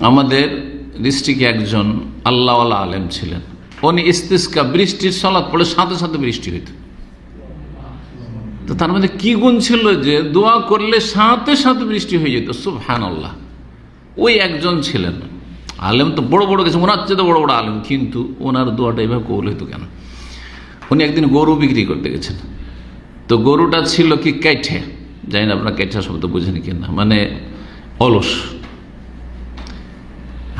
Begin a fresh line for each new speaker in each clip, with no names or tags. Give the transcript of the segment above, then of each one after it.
আমাদের ডিস্ট্রিক্টে একজন আল্লাহওয়ালা আলেম ছিলেন। উনি ইস্তিস্কা বৃষ্টির সলাৎ পড়ে সাথে সাথে বৃষ্টি হইত। তো তার মধ্যে কি গুণ ছিল যে দোয়া করলে সাথে সাথে বৃষ্টি হয়ে যেত? সুবহান আল্লাহ ওই একজন ছিলেন। আলেম তো বড় বড় গেছে ওনার চেয়ে তো বড় বড় আলেম, কিন্তু ওনার দোয়াটা এভাবে কবুল হইতো কেন? উনি একদিন গরু বিক্রি করতে গেছেন। তো গরুটা ছিল কি কেঠে জানি না আপনার কেঠা শব্দ বুঝেনি কিনা। মানে অলস।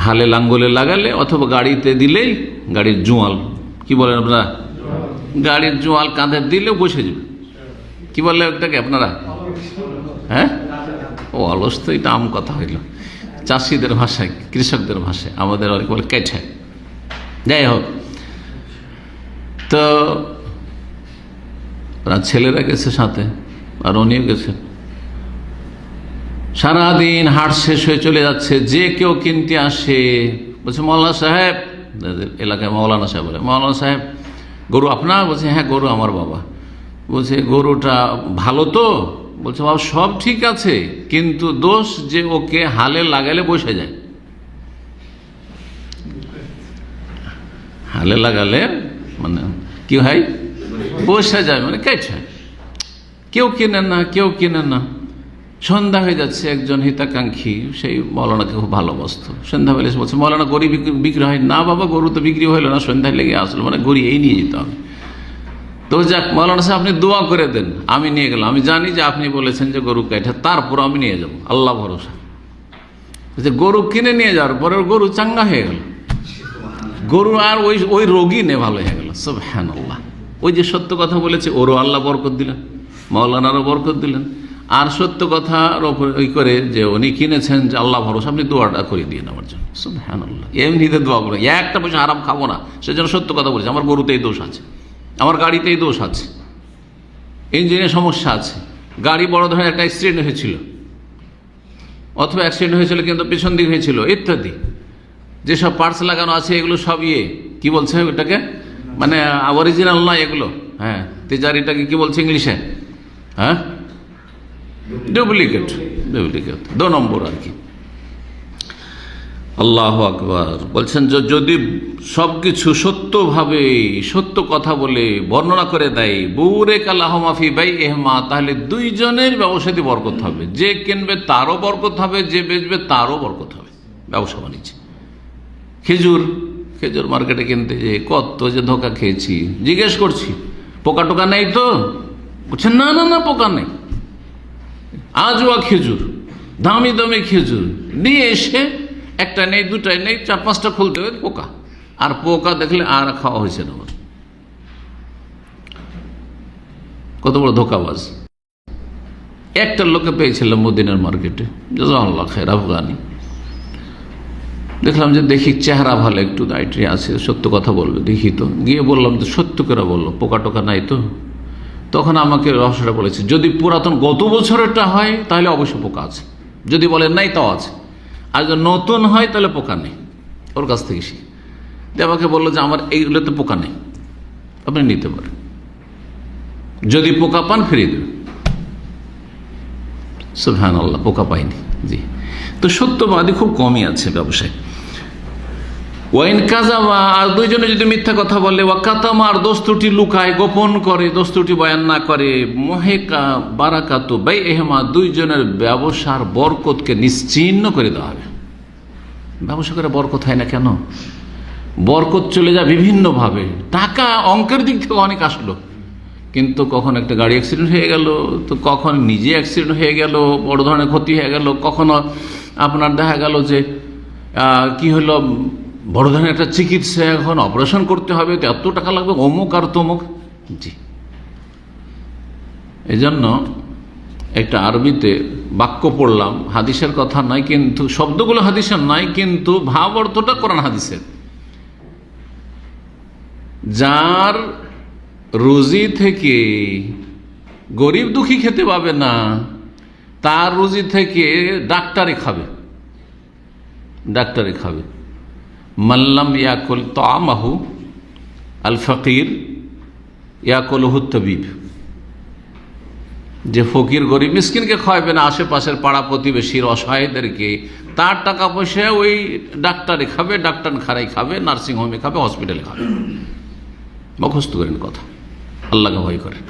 হালে লাঙ্গলে লাগালে অথবা গাড়িতে দিলেই গাড়ির জোয়াল। কি বলেন আপনারা? গাড়ির জোয়াল কাঁধে দিলে বসে যাবে। কি বললে ওটাকে আপনারা? হ্যাঁ? ও, অলস তো, এটা আম কথা হইল। চাষিদের ভাষায়, কৃষকদের ভাষায়, আমাদের অনেক বলে, কেঠে। যাই হোক। তো ছেলেরা গেছে সাথে, আর উনিও গেছেন সারাদিন হাট শেষ হয়ে চলে যাচ্ছে, যে কেউ কিনতে আসে। বলছে, মৌলানা সাহেব, এলাকায় মৌলানা সাহেব বলে, মৌলানা সাহেব, গরু আপনার? বলছে হ্যাঁ গরু আমার বাবা। বলছে, গরুটা ভালো তো? বলছে, বাবা, সব ঠিক আছে, কিন্তু দোষ যে ওকে হালে লাগালে বসে যায়। হালে লাগালে মানে কি হয়? বসে যায় মানে কেটে কেউ কিনে না, কেউ কিনে না। সন্ধ্যা হয়ে যাচ্ছে, একজন হিতাকাঙ্ক্ষী, সেই মৌলানাকে খুব ভালোবাসত। সন্ধ্যাবেলা এসে বলছে, মৌলানা গরি বিক্রি- হয় না বাবা, গরু তো বিক্রি হইল না, সন্ধ্যায় লেগে আসলো মানে গড়ি এই নিয়ে যেতে হবে তো যাক, মৌলানা সাহেব, আপনি দোয়া করে দেন, আমি নিয়ে গেলাম। আমি জানি যে আপনি বলেছেন যে গরু কেটে তারপর আমি নিয়ে যাব, আল্লাহ ভরসা। যে গরু কিনে নিয়ে যাওয়ার পরে গরু চাঙ্গা হয়ে গেল। গরু আর ওই ওই রোগী নে ভালো হয়ে গেল সব হ্যান আল্লাহ ওই যে সত্য কথা বলেছে, ওরও আল্লাহ বরকত দিলেন, মৌলানারও বরকত দিলেন। আর সত্য কথার ওপর ওই করে যে উনি কিনেছেন যে আল্লাহ ভরসা আপনি দোয়াটা করে দিয়ে আমার জন্য। আল্লাহ এমনিতে দোয়া করে। একটা পয়সা আরাম খাব না। সেজন্য সত্য কথা বলেছে। আমার গরুতেই দোষ আছে। আমার গাড়িতেই দোষ আছে। ইঞ্জিনের সমস্যা আছে। গাড়ি বড় ধরনের একটা অ্যাক্সিডেন্ট হয়েছিল। অথবা অ্যাক্সিডেন্ট হয়েছিল কিন্তু পেছন দিক হয়েছিল, ইত্যাদি। যেসব পার্টস লাগানো আছে, এগুলো সব ইয়ে। কি বলছে ওটাকে? মানে অরিজিনাল নয় এগুলো। হ্যাঁ তেজারিটাকে কি বলছে ইংলিশে? হ্যাঁ? ডুপ্লিকেট ডুপ্লিকেট দু নম্বর আর কি। আল্লাহ আকবার। বলছেন, যে, যদি সব কিছু সত্যভাবে, সত্য কথা বলে বর্ণনা করে দেয়, বৌরে কালাহ মাফি বাই এহমা তাহলে দুইজনের ব্যবসাতে বরকত হবে। যে কিনবে তারও বরকত হবে, যে বেচবে তারও বরকত হবে। ব্যবসা বাণিজ্য। খেজুর খেজুর মার্কেটে কিনতে যে কত যে ধোকা খেয়েছি। জিজ্ঞেস করছি পোকা টোকা নেই তো? বলছেন না না না, পোকা নেই। আজওয়া খেজুর, দামি দামি খেজুর। নিয়ে এসে একটা নেই, দুটাই নেই, চার পাঁচটা খুলতে হবে পোকা। আর পোকা দেখলে আর খাওয়া হয়েছে না কত বড় ধোকাবাজ। একটা লোকে পেয়েছিলাম মদিনার মার্কেটে। জাজাল্লাহ খের আফগানি। দেখলাম যে দেখি চেহারা ভালো, একটু দায়িত্বে আছে, সত্য কথা বলবে, দেখি তো। গিয়ে বললাম তো সত্য করে বলল পোকা টোকা নাই তো? তখন আমাকে রহস্যটা বলেছে, যদি পুরাতন গত বছরেরটা হয়, তাহলে অবশ্যই পোকা আছে। যদি বলেন, নাই, তাও আছে। আর যদি নতুন হয়, তাহলে পোকা নেই, ওর কাছ থেকে সে আমাকে বলল যে, আমার এইগুলোতে পোকা নেই, আপনি নিতে পারেন। যদি পোকা পান, ফিরিয়ে দেবেন। সুহান আল্লাহ পোকা পাইনি, জি। তো সত্যবাদী খুব কমই আছে ব্যবসায়। ওয়াইন কাজামা, আর দুইজনে যদি মিথ্যা কথা বলে, ওয়া কাতামা, আর দোস্তুটি লুকায়, গোপন করে, দোস্তুটি বয়ান না করে, মহেকা বারাকাতু বাই এহেমা দুইজনের ব্যবসার বরকতকে নিশ্চিহ্ন করে দেওয়া হবে। ব্যবসা করে বরকত হয় না কেন? বরকত চলে যায় বিভিন্নভাবে। টাকা অঙ্কের দিক থেকে অনেক আসলো। কিন্তু কখন একটা গাড়ি অ্যাক্সিডেন্ট হয়ে গেল, তো কখন নিজে অ্যাক্সিডেন্ট হয়ে গেল, বড় ধরনের ক্ষতি হয়ে গেল, কখনো আপনার দেখা গেল যে কি হলো বড় ধরনের একটা চিকিৎসা এখন অপারেশন করতে হবে এত টাকা লাগবে, অমুক আর তমুক? জি। এই জন্য একটা আরবিতে বাক্য পড়লাম, হাদিসের কথা নয় কিন্তু, শব্দগুলো হাদিসের নয় কিন্তু ভাব অর্থটা কোরআন হাদিসের। যার রুজি থেকে গরিব দুঃখী খেতে পাবে না, তার রুজি থেকে ডাক্তারে খাবে। ডাক্তারে খাবে। মাল্লাম ইয়াকুল তো আমাহু আল ফকির ইয়াকুল তবিব যে ফকির গরিব মিসকিনকে খাওয়াবে না, আশেপাশের পাড়া প্রতিবেশীর অসহায়দেরকে তার টাকা পয়সা ওই ডাক্তারে খাবে, ডাক্তার খারাই খাবে নার্সিংহোমে খাবে, হসপিটালে খাবে। মুখস্থ করেন কথা। আল্লাহকে ভয় করেন।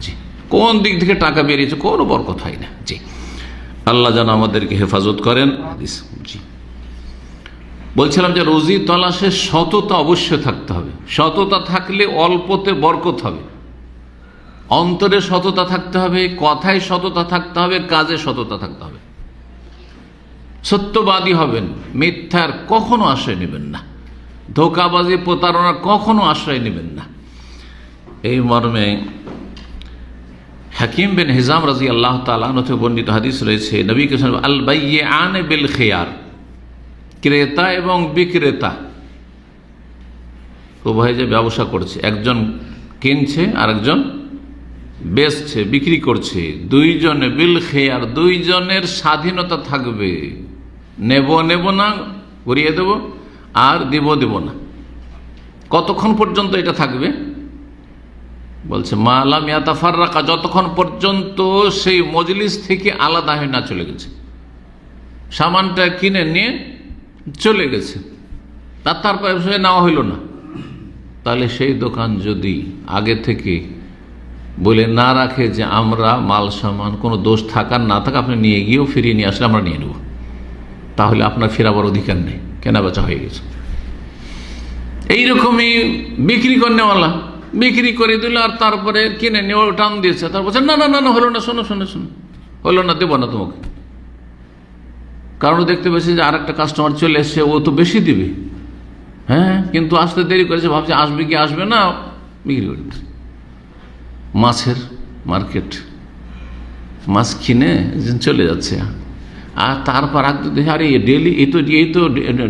জি। কোন দিক থেকে টাকা বেরিয়েছে কোনো বরকত হয় না। জি। আল্লাহ যেন আমাদেরকে হেফাজত করেন। জি। বলছিলাম যে রোজি তলাশে সততা অবশ্যই থাকতে হবে। সততা থাকলে অল্পতে বরকত হবে। অন্তরে সততা থাকতে হবে, কথায় সততা থাকতে হবে, কাজে সততা থাকতে হবে। সত্যবাদী হবেন, মিথ্যার কখনো আশ্রয় নেবেন না। ধোকাবাজি প্রতারণা কখনো আশ্রয় নেবেন না। এই মর্মে হাকিম বিন হিজাম রাজি আল্লাহ তালতে বর্ণিত হাদিস রয়েছে, নবী কৃষ্ণ আল বাইয়ে আনে বিল খেয়ার। ক্রেতা এবং বিক্রেতা। উভয় যে ব্যবসা করছে, একজন কিনছে আর একজন বেচছে, বিক্রি করছে। দুইজনে বিল খেয়ার দুইজনের স্বাধীনতা থাকবে। নেব নেব না করিয়ে দেব আর দেব দেব না। কতক্ষণ পর্যন্ত এটা থাকবে? বলছে মালাম ইয়াতাফার রাখা যতক্ষণ পর্যন্ত সেই মজলিস থেকে আলাদা হয়ে না চলে গেছে। সামানটা কিনে নিয়ে চলে গেছে। তার তারপরে নেওয়া হইল না। তাহলে সেই দোকান যদি আগে থেকে বলে না রাখে যে আমরা মাল সামান কোনো দোষ থাকার না থাকা, আপনি নিয়ে গিয়েও ফিরিয়ে নিয়ে আসলে আমরা নিয়ে নেব। তাহলে আপনার ফেরাবার অধিকার নেই। কেনা বেচা হয়ে গেছে। এইরকমই বিক্রি করেওয়ালা বিক্রি করে দিল আর তারপরে কিনে নিয়ে টান দিয়েছে। তার না না না না, হলো না, শোনো শোনো শোনো। হলো না, দেবো না তোমাকে। কারণ দেখতে পেয়েছে যে আর একটা কাস্টমার চলে এসছে, ও তো বেশি দিবে। হ্যাঁ কিন্তু আসতে দেরি করেছে, ভাবছে আসবে কি, আসবে না, বিক্রি করে মাছের মার্কেট মাছ কিনে চলে যাচ্ছে। আর তারপর দেখি আরে ডেলি এই তো এই তো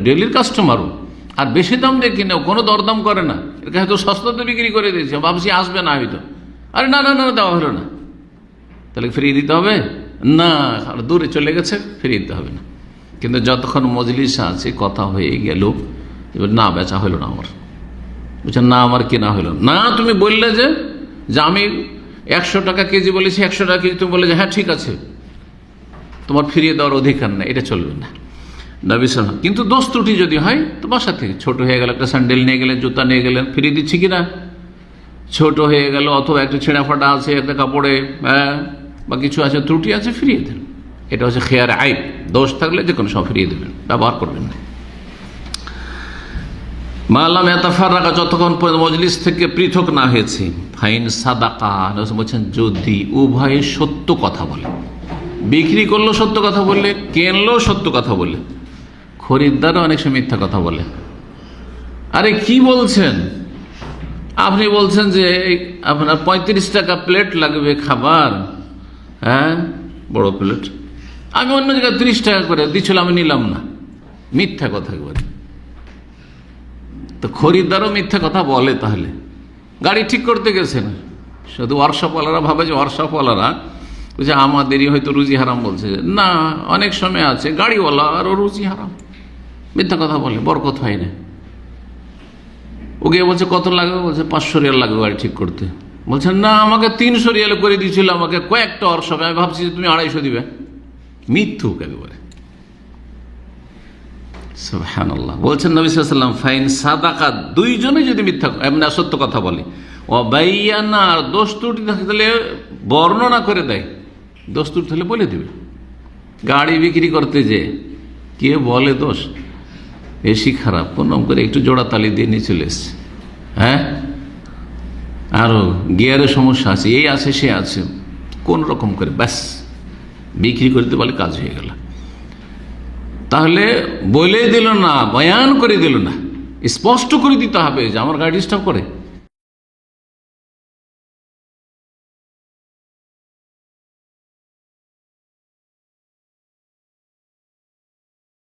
ডেলির কাস্টমারও আর বেশি দাম দিয়ে কিনে কোনো দরদাম করে না। এর কাছে তো সস্তাতে বিক্রি করে দিয়েছে ভাবছি আসবে না হয়তো। আরে, না না না দেওয়া হলো না। তাহলে ফিরিয়ে দিতে হবে? না, আর দূরে চলে গেছে, ফিরিয়ে দিতে হবে না। কিন্তু যতক্ষণ মজলিস আছে, কথা হয়ে গেল। এবার না, বেচা হলো না আমার। বলছে, না, আমার কেনা হলো না। তুমি বললে যে যে আমি একশো টাকা কেজি বলেছি, একশো টাকা কেজি, তুমি বলে যে হ্যাঁ ঠিক আছে। তোমার ফিরিয়ে দেওয়ার অধিকার নেই, এটা চলবে না। নবী সালাম কিন্তু দোষ ত্রুটি যদি হয়, তো বাসা থেকে। ছোট হয়ে গেল, একটা স্যান্ডেল নিয়ে গেলেন, জুতা নিয়ে গেলেন, ফিরিয়ে দিচ্ছি কিনা? ছোট হয়ে গেল, অথবা একটা ছেঁড়া ফাটা আছে, একটা কাপড়ে হ্যাঁ বা কিছু আছে, ত্রুটি আছে, ফিরিয়ে এটা হচ্ছে খেয়ার আইব দোষ থাকলে যে কোনো সব ফিরিয়ে দেবেন, ব্যবহার করবেন না। মাল্লাম এতাফার রাখা যতক্ষণ পর্যন্ত মজলিস থেকে পৃথক না হয়েছে, ফাইন সাদাকা বলছেন, যদি উভয়ে সত্য কথা বলে, বিক্রি করল সত্য কথা বললে কেনলো সত্য কথা বলে, খরিদ্দারও অনেক সময় মিথ্যা কথা বলে। আরে কি বলছেন? আপনি বলছেন যে আপনার পঁয়ত্রিশ টাকা প্লেট লাগবে খাবার হ্যাঁ? বড় প্লেট। আমি অন্য জায়গায় ত্রিশ টাকা করে দিচ্ছিল আমি নিলাম না। মিথ্যা কথা একবারে। তো খরিদ্দারও মিথ্যা কথা বলে তাহলে। গাড়ি ঠিক করতে গেছে না। শুধু ওয়ার্কশপওয়ালারা ভাবে যে ওয়ার্কশপওয়ালারা যে আমাদেরই হয়তো রুজি হারাম বলছে। না, অনেক সময় আছে, গাড়িওয়ালা আরও রুজি হারাম। মিথ্যা কথা বলে, বরকত হয় না। ও গিয়ে বলছে, কত লাগবে? বলছে, পাঁচশো রিয়াল লাগবে গাড়ি ঠিক করতে। বলছেন না, আমাকে তিনশো রিয়াল করে দিয়েছিল আমাকে কয়েকটা ওয়ার্কশপে আমি ভাবছি যে তুমি আড়াইশো দিবে। মিথ্যুক একেবারে। সুবহানাল্লাহ। বলছেন নবী সাল্লাম ফাইন সাদাকা দুইজনে যদি মিথ্যা এমনি সত্য কথা বলে। ও বাইয়ানা আর দোষ ত্রুটি থাকলে বর্ণনা করে দেয়। দোষ ত্রুটি হলে বলে দিবে। গাড়ি বিক্রি করতে যে, কে বলে দোষ? বেশি খারাপ। কোন করে একটু জোড়া তালি দিয়ে নিয়ে চলে এসছে। হ্যাঁ? আরও গিয়ারের সমস্যা আছে, এই আছে, সে আছে। কোন রকম করে, ব্যাস। বিক্রি করতে পারলে কাজ হয়ে গেল। তাহলে বলে দিল না, বয়ান করে দিল না, স্পষ্ট করে দিতে হবে যে আমার গাড়ি ডিস্টার্ব করে।